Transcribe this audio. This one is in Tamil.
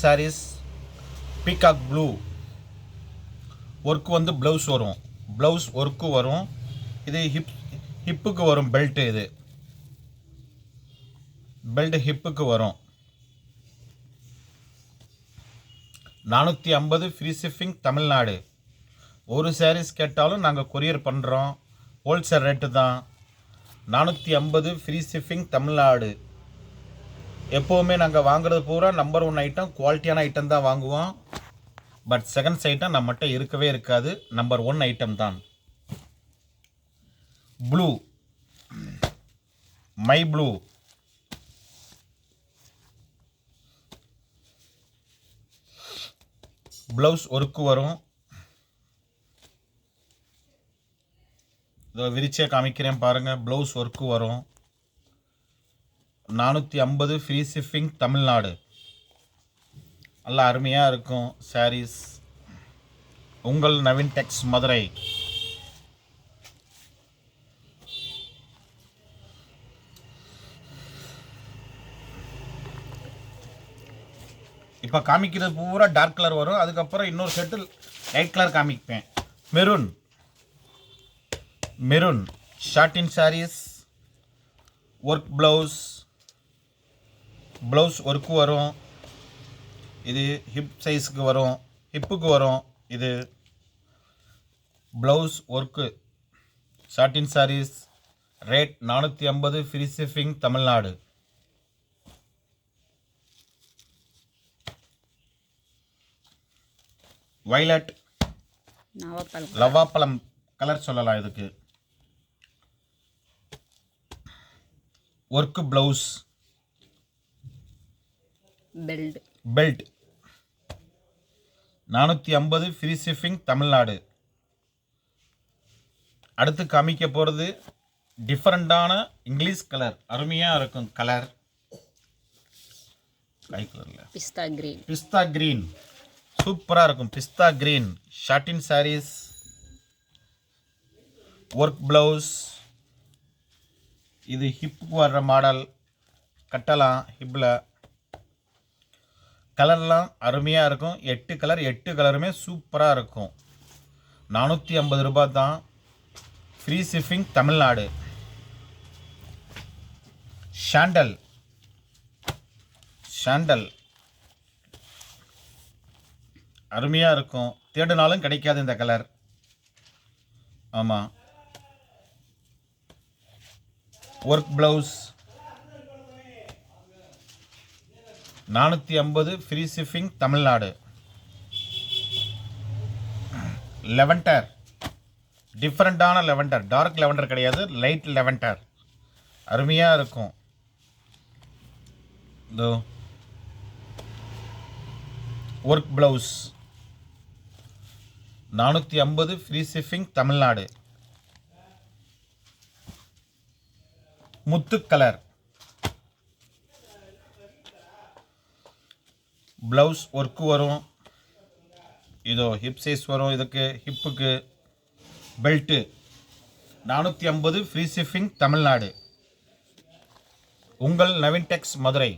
சாரீஸ் பீகாக் ப்ளூ ஒர்க்கு வந்து ப்ளவுஸ் வரும். ப்ளவுஸ் ஒர்க்கு வரும். இது ஹிப் ஹிப்புக்கு வரும் பெல்ட்டு இது. பெல்ட் ஹிப்புக்கு வரும். நானூற்றி ஐம்பது ஃப்ரீ ஷிப்பிங் தமிழ்நாடு. ஒரு சாரீஸ் கேட்டாலும் நாங்கள் கொரியர் பண்ணுறோம் ஹோல்சேல் ரேட்டு தான். நானூற்றி ஐம்பது ஃப்ரீ ஷிப்பிங் தமிழ்நாடு. எப்போவுமே நாங்கள் வாங்குறது பூரா நம்பர் ஒன் ஐட்டம் குவாலிட்டியான ஐட்டம் தான் வாங்குவோம். பட் செகண்ட்ஸ் ஐட்டம் நம்மகிட்ட இருக்கவே இருக்காது. நம்பர் ஒன் ஐட்டம் தான். ப்ளூ மை ப்ளூ ப்ளவுஸ் ஒர்க்கு வரும். இதோ விரிச்சே காமிக்கிறேன் பாருங்கள் ப்ளவுஸ் ஒர்க்கு வரும். நானூற்றி ஐம்பது ஃப்ரீ ஷிப்பிங் தமிழ்நாடு. நல்லா அருமையாக இருக்கும் சாரீஸ் உங்கள் நவீன் டெக்ஸ் மதுரை. இப்போ காமிக்கிறது பூரா டார்க் கலர் வரும். அதுக்கப்புறம் இன்னொரு செட்டு லைட் கலர் காமிப்பேன். Maroon. Maroon. ஷார்டின் sarees work blouse blouse work வரும். இது ஹிப் சைஸுக்கு வரும். ஹிப்புக்கு வரும். இது ப்ளவுஸ் ஒர்க்கு. ஷார்டின் சாரீஸ் ரேட் நானூற்றி ஐம்பது. Free shipping Tamil Nadu. Violet நாவப்பழம். லவாப்பழம் கலர் சொல்லலாம் இதுக்கு. ஒர்க்கு ப்ளவுஸ் பெல்ட் பெல்ட் நானூற்றி ஐம்பது ஃப்ரீ ஷிப்பிங் தமிழ்நாடு. அடுத்து காமிக்க போகிறது டிஃப்ரெண்ட்டான இங்கிலீஷ் கலர் அருமையாக இருக்கும் கலர் கை கலரில் பிஸ்தா கிரீன் பிஸ்தா கிரீன் சூப்பராக இருக்கும். Pista green ஷார்டின் saris work blouse இது ஹிப்புக்கு வர்ற மாடல் கட்டலாம் ஹிப்பில் கலர்லாம் அருமையாக இருக்கும். எட்டு கலர் எட்டு கலருமே சூப்பராக இருக்கும். நானூற்றி ஐம்பது ரூபாய் தான். Free shipping Tamil Nadu. Chantal Chantal அருமையாக இருக்கும். தேடினாலும் கிடைக்காது இந்த கலர். ஆமாம் ஒர்க் ப்ளவுஸ் நானூற்றி ஐம்பது ஃப்ரீ ஷிப்பிங் தமிழ்நாடு. லெவன்டர் டிஃப்ரெண்ட்டான லெவன்டர் டார்க் லெவன்டர் கிடையாது லைட் லெவன்டர் அருமையாக இருக்கும். இதோ. ஒர்க் ப்ளவுஸ் நானூற்றி ஐம்பது ஃப்ரீ ஷிப்பிங் தமிழ்நாடு. முத்து கலர் ப்ளவுஸ் ஒர்க்கு வரும். இதோ ஹிப் சைஸ் வரும் இதுக்கு ஹிப்புக்கு பெல்ட்டு நானூற்றி ஐம்பது ஃப்ரீ ஷிப்பிங் தமிழ்நாடு. உங்கள் நவீன் டெக்ஸ் மதுரை.